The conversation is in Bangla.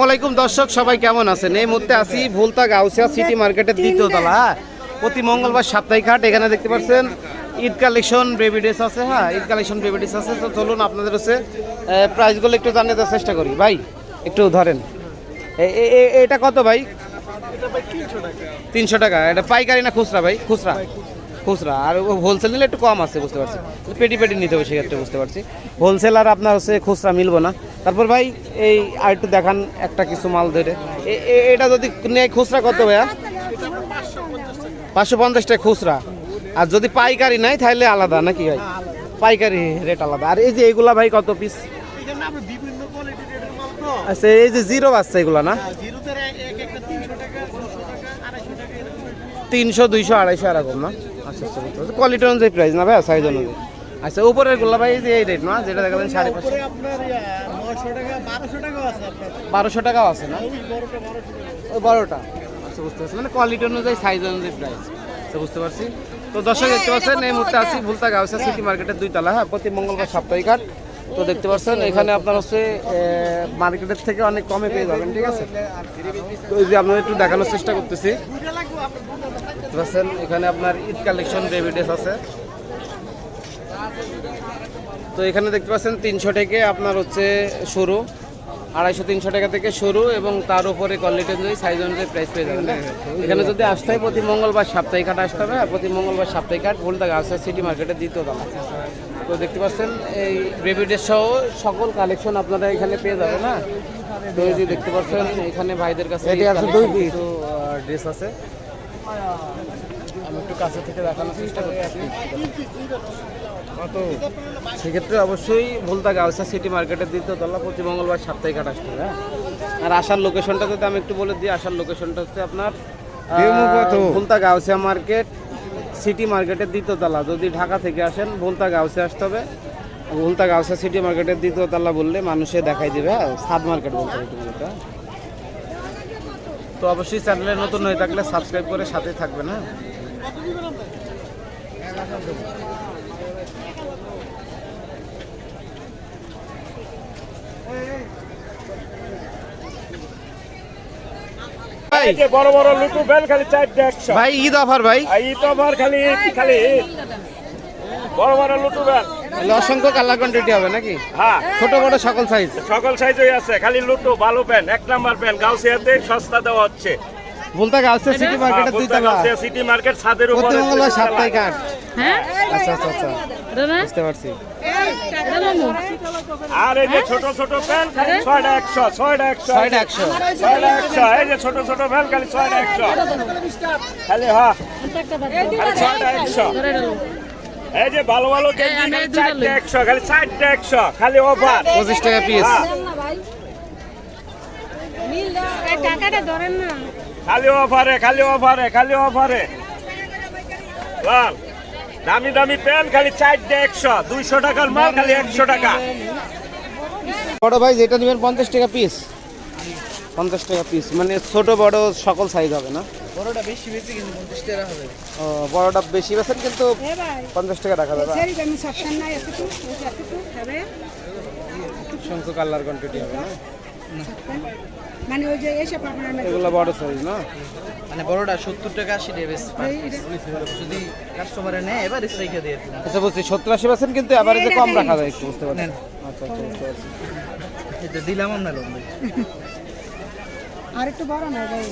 আসসালামাইকুম দর্শক সবাই কেমন আছেন? এই মুহূর্তে আছি ভুলতা গাউসিয়া সিটি মার্কেটের দ্বিতীয় তলা। হ্যাঁ প্রতি মঙ্গলবার সাপ্তাহিক হাট এখানে দেখতে পাচ্ছেন ঈদ কালেকশন বেবি ড্রেস আছে হ্যাঁ ঈদ কালেকশন বেবি ড্রেস আছে। তো চলুন আপনাদের হচ্ছে প্রাইসগুলো একটু জানিয়ে দেওয়ার চেষ্টা করি। ভাই একটু ধরেন। এটা কত ভাই? তিনশো টাকা। এটা পাইকারি না খুচরা। ভাই খুচরা। খুচরা। আর হোলসেল নিলে একটু কম আছে, বুঝতে পারছি। পেটি পেটি নিতে হবে, সেক্ষেত্রে বুঝতে পারছি। হোলসেল আর আপনার হচ্ছে খুচরা মিলবো না। তারপর ভাই, এই আর একটু দেখান একটা কিছু মাল ধরে। এটা যদি নেয় খুচরা কত ভাইয়া? পাঁচশো পঞ্চাশ টাকা খুচরা। আর যদি পাইকারি নেয়, তাহলে আলাদা, নাকি ভাই? পাইকারি রেট আলাদা। আর এই যে এগুলা ভাই, কত পিস আচ্ছা এই যে জিরো বাচ্চা এগুলা না? তিনশো, দুইশো, আড়াইশো এরকম না? কোয়ালিটি অনুযায়ী প্রাইস না ভাই সাইজ অনুযায়ী? আচ্ছা উপরের গোলা ভাই এই যে এই রেট না যেটা দেখালেন সাড়ে পাঁচশো। উপরে আপনার নয়শো টাকা বারোশো টাকাও আছে বারোশো টাকাও আছে না? ওই বড়টা আচ্ছা বুঝতে পারছি। মানে কোয়ালিটি অনুযায়ী সাইজ অনুযায়ী প্রাইস আচ্ছা বুঝতে পারছি। তো দর্শক দেখতে পাচ্ছেন এই মুহূর্তে আছি ভুলতা গাউসা সিটি মার্কেটের দুই তলা হ্যাঁ? প্রতি মঙ্গলবার সাপ্তাহিক হাট। তো দেখতে পাচ্ছেন, এখানে আপনার হচ্ছে মার্কেটের থেকে অনেক কমে পেয়ে যাবেন, ঠিক আছে? তো এই যে আপনাদের একটু দেখানোর চেষ্টা করতেছি। এখানে আপনার ঈদ কালেকশন ড্রেস আছে। তো এখানে দেখতে পাচ্ছেন, তিনশো থেকে আপনার হচ্ছে শুরু। আড়াইশো তিনশো টাকা থেকে শুরু এবং তার উপরে কোয়ালিটি অনুযায়ী সাইজ অনুযায়ী প্রাইস পেয়ে যাবেন হ্যাঁ? এখানে যদি আসতে হয় প্রতি মঙ্গলবার সাপ্তাহিক হাট আসতে হবে আর প্রতি মঙ্গলবার সাপ্তাহিক হাট ভুলতা গাছা সিটি মার্কেটের দ্বিতীয় দাম তো দেখতে পাচ্ছেন এই বেবি ড্রেস সহ সকল কালেকশন আপনারা এখানে পেয়ে যাবেন না তো এই যে দেখতে পাচ্ছেন এখানে ভাইদের কাছে ড্রেস আছে আমি একটু কাছে থেকে দেখানোর চেষ্টা করছি সেক্ষেত্রে অবশ্যই ভুলতা গাউসা সিটি মার্কেটের দ্বিতীয় তলা প্রতি মঙ্গলবার সাপ্তাহিক হবে হ্যাঁ? আর আসার লোকেশনটা যদি আমি একটু বলে দিই আসার লোকেশনটা হচ্ছে আপনার ভুলতা গাউসিয়া মার্কেট সিটি মার্কেটের দ্বিতীয় তলা। যদি ঢাকা থেকে আসেন ভুলতা গাউসে আসতে হবে। ভুলতা গাউসা সিটি মার্কেটের দ্বিতীয় তলা বললে মানুষে দেখাই দিবে হ্যাঁ? সাদ মার্কেট বলতে হবে তুমি এটা তো অবশ্যই চ্যানেলে নতুন হয়ে থাকলে সাবস্ক্রাইব করে সাথে থাকবেন হ্যাঁ? এই যে বড় বড় লুটু বেল খালি চারটে একশো। ভাই ঈদ অফার ভাই। তো আমার খালি খালি? বড় বড় লুটু বেল। অসংখ্য কালার কোয়ান্টিটি হবে নাকি? হ্যাঁ। ছোট বড় সকল সাইজ সকল সাইজই আছে খালি লুটু ভালো প্যান এক নাম্বার প্যান গাউসিয়াতে সস্তা দেওয়া হচ্ছে। বলতে গাছে সিটি মার্কেটের দুই তলা সিটি মার্কেট ছাদের প্রতি উপরে মঙ্গলবার সাপ্তাহিক হাট হ্যাঁ? আচ্ছা আচ্ছা আচ্ছা। বুঝতে পারছি। আর এই যে ছোট ছোট প্যান খালি ছয়টা একশো ছয়টা একশো। ছয়টা একশো। ছয়টা একশো। এই যে ছোট ছোট প্যান খালি ছয়টা একশো। খালি হ্যাঁ ছয়টা একশো। এই যে ভালো ভালো গেঞ্জি চারটে। একশো খালি চারটে একশো। খালি অফার। পঁচিশ টাকা পিস টাকাটা ধরেন না। খালি অফারে খালি অফারে খালি অফারে। বল দামি দামি পেন খালি চারটে একশো দুইশো টাকার মাল খালি একশো টাকা। বড় ভাই যেটা নেবেন পঞ্চাশ টাকা পিস পঞ্চাশ টাকা পিস মানে ছোট বড় সকল সাইজ হবে না? বড়টা বেশি বেশি কিন্তু পঞ্চাশ টাকা হবে। ও, বড়টা বেশি বেছেন কিন্তু পঞ্চাশ টাকা রাখা যাবে। আমি সবসময় নাই এতটুকু এতটুকু হবে। সংখ্য কালার কোয়ান্টিটি হবে না? মানে ওই যে এসব আপনার এগুলো বড় সাইজ না? মানে বড়টা সত্তর টাকা আশি টাকা বেশি যদি কাস্টমারে নেয় এবার রেখে দিয়ে আচ্ছা বুঝছি। সত্তর আশি পার্সেন্ট কিন্তু এবারে যে কম রাখা যায় একটু বুঝতে পারছেন আচ্ছা আচ্ছা বুঝতে পারছি। এটা দিলাম আপনার আর একটু বড় না ভাই